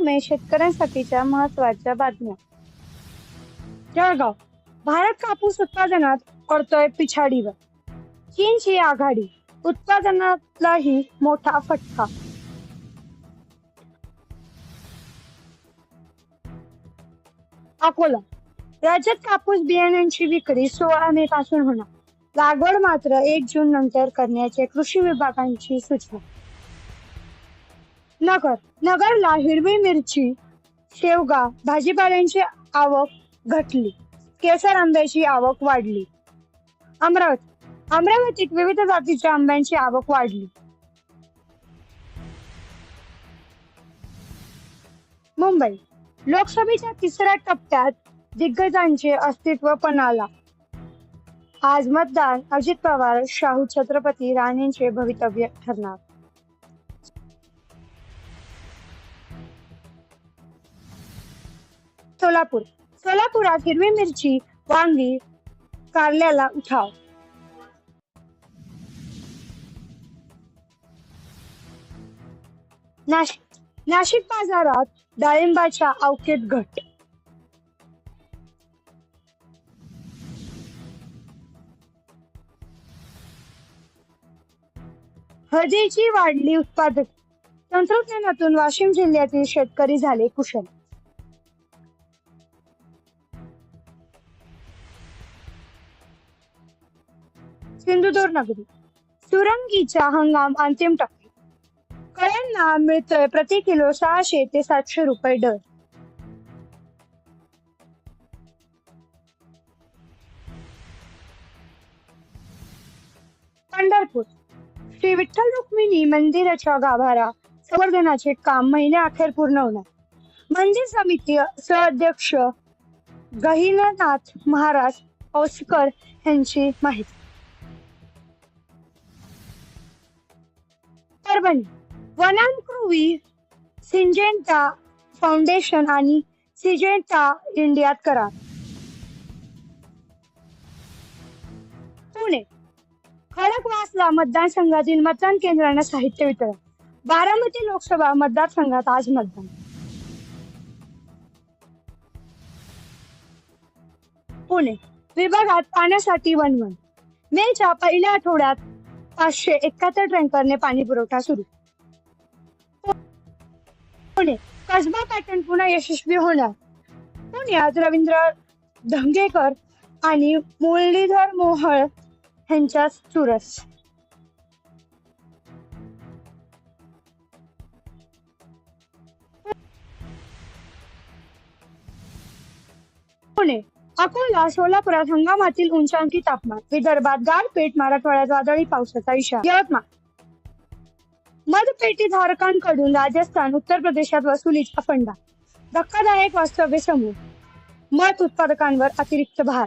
बातम्या शेतकऱ्यांसाठीच्या महत्त्वाच्या बातम्या. जळगाव. भारत कापूस उत्पादनात पडतोय पिछाडीवर. चीनची आघाडी उत्पादनातलाही मोठा फटका. अकोला. राज्यात कापूस बियाण्यांची विक्री सोळा मे पासून होणार. लागवड मात्र एक जून नंतर करण्याचे कृषी विभागांची सूचना. नगर नगरला हिरवी मिरची शेवगा भाजीपाल्यांची आवक घटली. केसर आंब्याची आवक वाढली. अमरावती अमरावतीत विविध जातीच्या आंब्यांची आवक वाढली. मुंबई लोकसभेच्या तिसऱ्या टप्प्यात दिग्गजांचे अस्तित्व पणाला आज मतदान अजित पवार शाहू छत्रपती राणेंचे भवितव्य ठरणार. सोलापूर. सोलापुरात हिरवी मिरची वांगी कारल्याला उठाव. नाशिक नाशिक बाजारात डाळिंबाच्या अवकेत घट. हळदीची वाढली उत्पादक. तंत्रज्ञानातून वाशिम जिल्ह्यातील शेतकरी झाले कुशल. सिंधुदुर्ग नगरी सुरंगीचा हंगाम अंतिम टप्पे. कळ्यांना मिळतोय प्रति किलो सहाशे ते सातशे रुपये दर. पंढरपूर. श्री विठ्ठल रुक्मिणी मंदिराच्या गाभारा संवर्धनाचे काम महिन्याअखेर पूर्ण होणार. मंदिर समिती सहअध्यक्ष गहिनाथ महाराज औसकर यांची माहिती. परभणी वनांकृवी सिंजेंटा फाउंडेशन आणि सिजेंटा इंडियात करार. पुणे खडकवासला मतदारसंघातील मतदान केंद्रांना साहित्य वितरण. बारामती लोकसभा मतदारसंघात आज मतदान. पुणे विभागात पाण्यासाठी वनवन मेच्या पहिल्या आठवड्यात पाचशे एकाहत्तर टँकरने पाणी पुरवठा सुरू. पुणे कसबा पॅटर्न पुन्हा यशस्वी होणार. पुण्यात रवींद्र धंगेकर आणि मुरलीधर मोहळ यांच्या चुरस. पुणे अकोला सोलापुरात हंगामातील उंचांकी तापमान. विदर्भात गारपीट मराठवाड्यात वादळी पावसाचा इशारा. यवतमाळ. मधपेटी धारकांकडून राजस्थान उत्तर प्रदेशात वसुलीचा फंडा धक्कादायक वास्तव्य समूह. मध उत्पादकांवर अतिरिक्त भार.